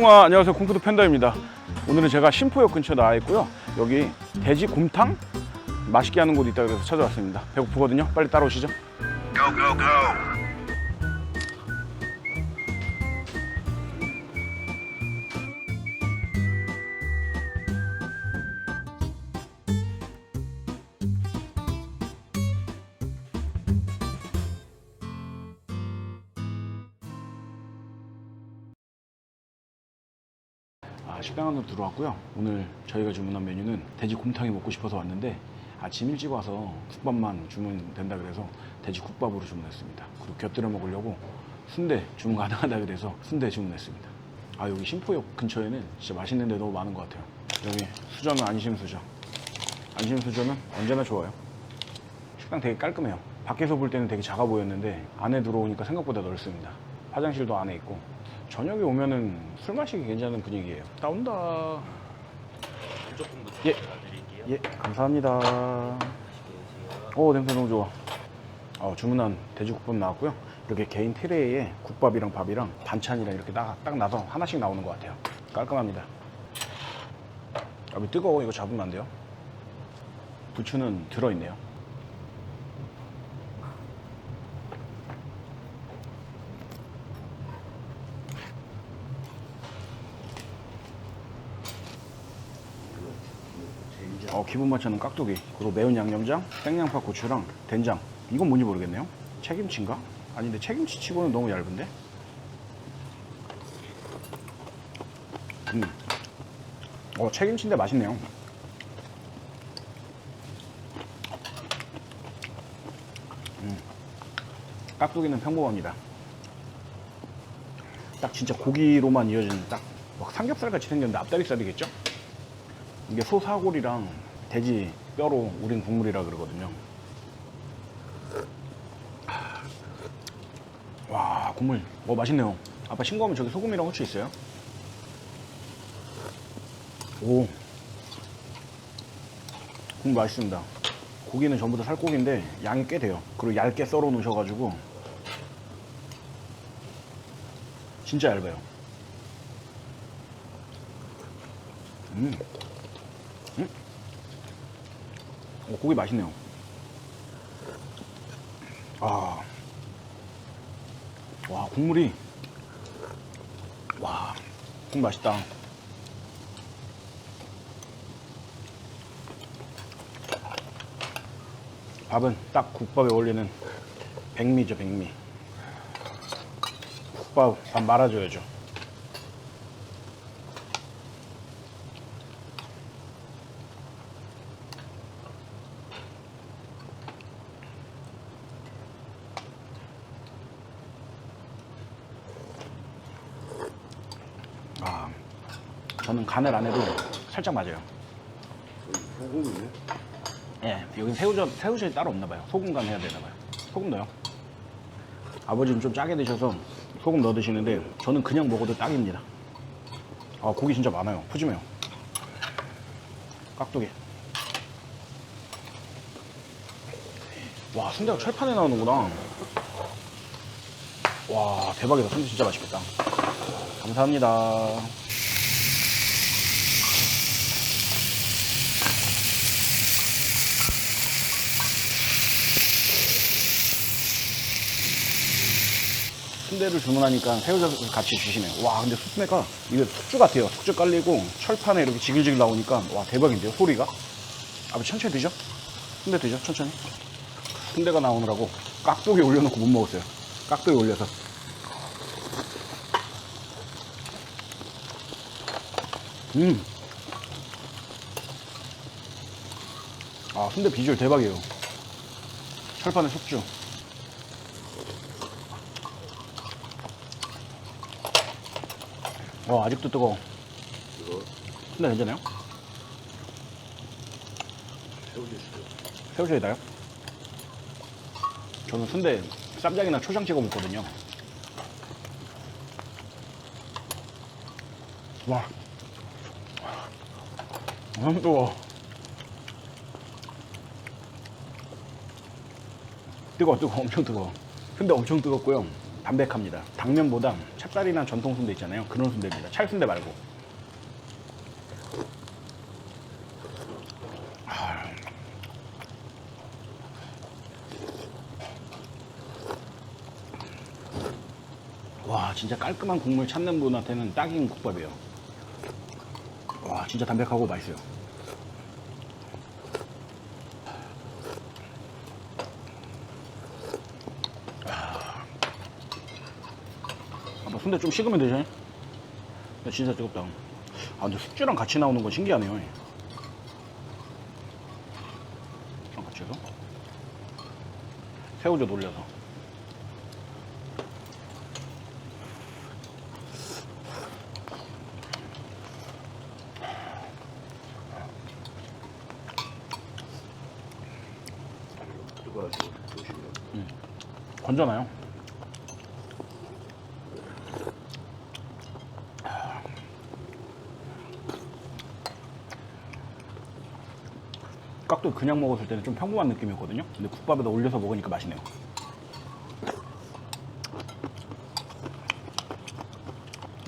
형아 안녕하세요. 콩푸드 팬더입니다. 오늘은 제가 신포역 근처에 나와 있고요. 여기 돼지 곰탕? 맛있게 하는 곳 있다 그래서 찾아왔습니다. 배고프거든요. 빨리 따라오시죠. Go, go, go. 식당 안으로 들어왔고요. 오늘 저희가 주문한 메뉴는 돼지 곰탕이 먹고 싶어서 왔는데 아침 일찍 와서 국밥만 주문된다 그래서 돼지 국밥으로 주문했습니다. 그리고 곁들여 먹으려고 순대 주문 가능하다 그래서 순대 주문했습니다. 아 여기 신포역 근처에는 진짜 맛있는 데 너무 많은 것 같아요. 여기 수저는 안심 수저. 안심 수저는 언제나 좋아요. 식당 되게 깔끔해요. 밖에서 볼 때는 되게 작아 보였는데 안에 들어오니까 생각보다 넓습니다. 화장실도 안에 있고 저녁에 오면은 술 마시기 괜찮은 분위기예요. 나 온다. 예. 예, 감사합니다. 오, 냄새 너무 좋아. 어, 주문한 돼지국밥 나왔고요. 이렇게 개인 트레이에 국밥이랑 밥이랑 반찬이랑 이렇게 딱, 딱 나서 하나씩 나오는 것 같아요. 깔끔합니다. 아, 왜 뜨거워? 이거 잡으면 안 돼요? 부추는 들어있네요. 어, 기본 반찬은 깍두기, 그리고 매운 양념장, 생양파 고추랑 된장. 이건 뭔지 모르겠네요. 책임치인가? 아닌데 책임치 치고는 너무 얇은데? 음. 어, 책임치인데 맛있네요. 음. 깍두기는 평범합니다. 딱 진짜 고기로만 이어지는 딱 막 삼겹살 같이 생겼는데 앞다리살이겠죠? 이게 소 사골이랑 돼지 뼈로 우린 국물이라 그러거든요. 와 국물 어 맛있네요. 아빠 싱거우면 저기 소금이랑 후추 있어요? 오 국물 맛있습니다. 고기는 전부 다 살코기인데 양이 꽤 돼요. 그리고 얇게 썰어 놓으셔가지고 진짜 얇아요. 음. 어, 고기 맛있네요. 아. 와, 국물이. 와, 국물 맛있다. 밥은 딱 국밥에 어울리는 백미죠, 백미. 국밥 밥 말아줘야죠. 저는 간을 안 해도 살짝 맞아요. 소금이네. 예, 여기 새우젓, 새우젓이 따로 없나 봐요. 소금 간 해야 되나 봐요. 소금 넣어요. 아버지는 좀 짜게 드셔서 소금 넣어 드시는데 저는 그냥 먹어도 딱입니다. 아, 고기 진짜 많아요. 푸짐해요. 깍두기. 와, 순대가 철판에 나오는구나. 와, 대박이다. 순대 진짜 맛있겠다. 감사합니다. 순대를 주문하니까 새우젓을 같이 주시네요. 와, 근데 순대가 이게 숙주 같아요. 숙주 깔리고 철판에 이렇게 지글지글 나오니까 와 대박인데요, 소리가. 아버지 천천히 드죠? 순대 드죠, 천천히. 순대가 나오느라고 깍두기 올려놓고 못 먹었어요. 깍두기 올려서. 음. 아, 순대 비주얼 대박이에요. 철판에 숙주. 와, 아직도 뜨거워. 이거 순대 괜찮아요? 새우젓 있어요. 새우젓이다요? 저는 순대 쌈장이나 초장 찍어 먹거든요. 와. 너무 뜨거워. 뜨거워, 뜨거워, 엄청 뜨거워. 순대 엄청 뜨겁고요. 담백합니다. 당면보다 찹쌀이나 전통 순대 있잖아요. 그런 순대입니다. 찰순대 말고. 와 진짜 깔끔한 국물 찾는 분한테는 딱인 국밥이에요. 와 진짜 담백하고 맛있어요. 순대 좀 식으면? 야, 진짜 뜨겁다. 아 근데 숙주랑 같이 나오는 건 신기하네요. 숙주랑 같이 해서 새우젓 올려서. 조심해. 건져놔요. 깍두기 그냥 먹었을 때는 좀 평범한 느낌이었거든요. 근데 국밥에다 올려서 먹으니까 맛있네요.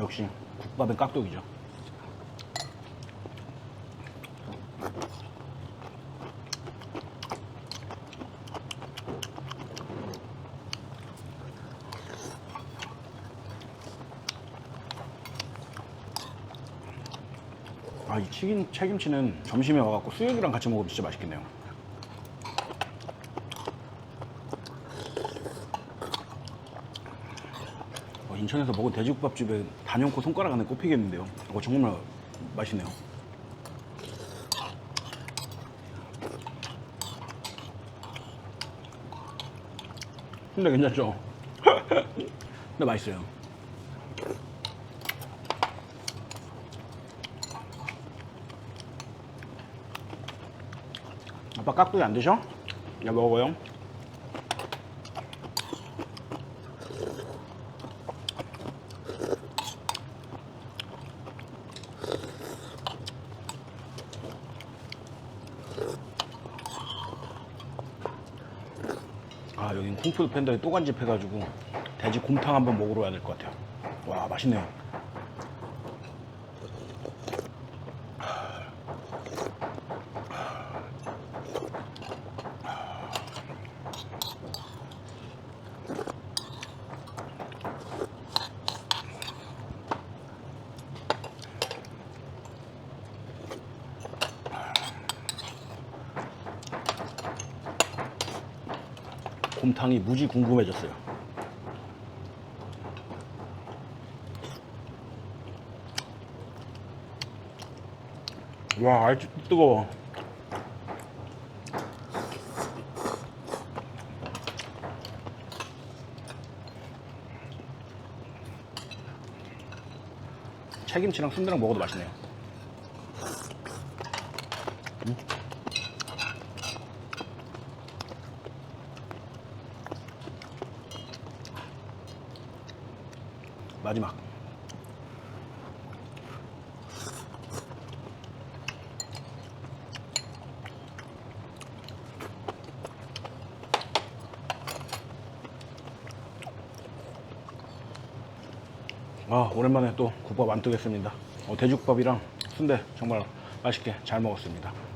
역시 국밥은 깍두기죠. 아, 이 튀김, 채김치는 점심에 와갖고 수육이랑 같이 먹으면 진짜 맛있겠네요. 어, 인천에서 먹은 돼지국밥집에 단연코 손가락 안에 꼽히겠는데요. 어, 정말 맛있네요. 근데 괜찮죠? 근데 맛있어요. 아빠 깍두기 안 드셔? 야 먹어요. 아 여긴 쿵푸드 팬더에 또 간집 해가지고 돼지 곰탕 한번 먹으러 와야 될 것 같아요. 와 맛있네요. 곰탕이 무지 궁금해졌어요. 와, 알지 뜨거워. 채김치랑 순대랑 먹어도 맛있네요. 마지막. 아, 오랜만에 또 국밥 안 뜨겠습니다. 어, 돼지국밥이랑 순대 정말 맛있게 잘 먹었습니다.